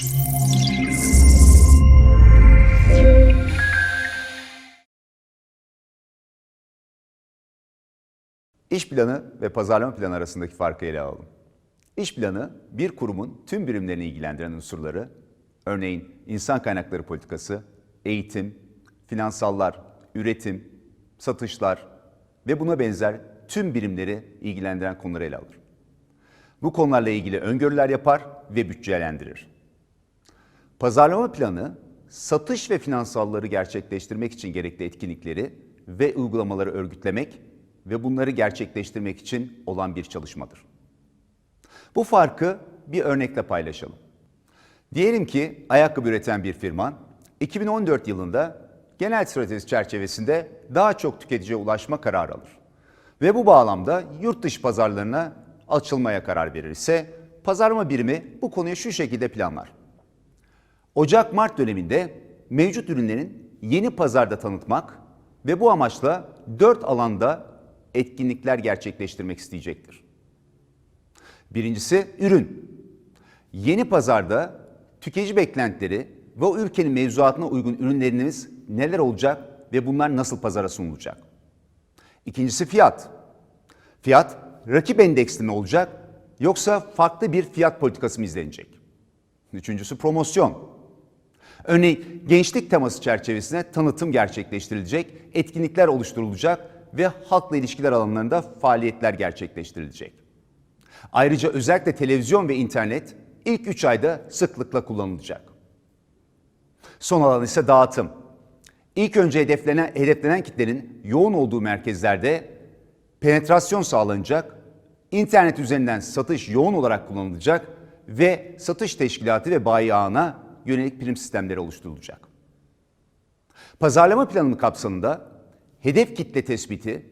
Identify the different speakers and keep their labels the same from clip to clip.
Speaker 1: İş planı ve pazarlama planı arasındaki farkı ele alalım. İş planı bir kurumun tüm birimlerini ilgilendiren unsurları, örneğin insan kaynakları politikası, eğitim, finansallar, üretim, satışlar ve buna benzer tüm birimleri ilgilendiren konuları ele alır. Bu konularla ilgili öngörüler yapar ve bütçelendirir. Pazarlama planı, satış ve finansalları gerçekleştirmek için gerekli etkinlikleri ve uygulamaları örgütlemek ve bunları gerçekleştirmek için olan bir çalışmadır. Bu farkı bir örnekle paylaşalım. Diyelim ki ayakkabı üreten bir firma 2014 yılında genel stratejisi çerçevesinde daha çok tüketiciye ulaşma kararı alır. Ve bu bağlamda yurt dışı pazarlarına açılmaya karar verirse pazarlama birimi bu konuyu şu şekilde planlar. Ocak-Mart döneminde mevcut ürünlerin yeni pazarda tanıtmak ve bu amaçla dört alanda etkinlikler gerçekleştirmek isteyecektir. Birincisi ürün. Yeni pazarda tüketici beklentileri ve o ülkenin mevzuatına uygun ürünleriniz neler olacak ve bunlar nasıl pazara sunulacak? İkincisi fiyat. Fiyat rakip endeksli mi olacak yoksa farklı bir fiyat politikası mı izlenecek? Üçüncüsü promosyon. Örneğin gençlik teması çerçevesinde tanıtım gerçekleştirilecek, etkinlikler oluşturulacak ve halkla ilişkiler alanlarında faaliyetler gerçekleştirilecek. Ayrıca özellikle televizyon ve internet ilk 3 ayda sıklıkla kullanılacak. Son alan ise dağıtım. İlk önce hedeflenen, hedeflenen kitlenin yoğun olduğu merkezlerde penetrasyon sağlanacak, internet üzerinden satış yoğun olarak kullanılacak ve satış teşkilatı ve bayi ağına yönelik prim sistemleri oluşturulacak. Pazarlama planı kapsamında hedef kitle tespiti,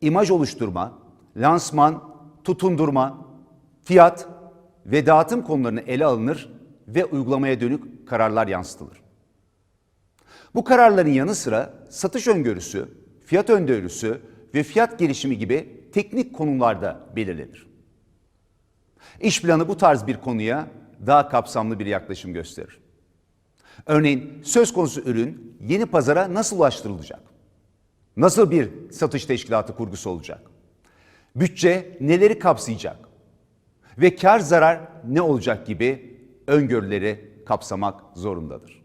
Speaker 1: imaj oluşturma, lansman, tutundurma, fiyat ve dağıtım konularını ele alınır ve uygulamaya dönük kararlar yansıtılır. Bu kararların yanı sıra satış öngörüsü, fiyat öngörüsü ve fiyat gelişimi gibi teknik konularda belirlenir. İş planı bu tarz bir konuya daha kapsamlı bir yaklaşım gösterir. Örneğin söz konusu ürün yeni pazara nasıl ulaştırılacak? Nasıl bir satış teşkilatı kurgusu olacak? Bütçe neleri kapsayacak? Ve kar zarar ne olacak gibi öngörüleri kapsamak zorundadır.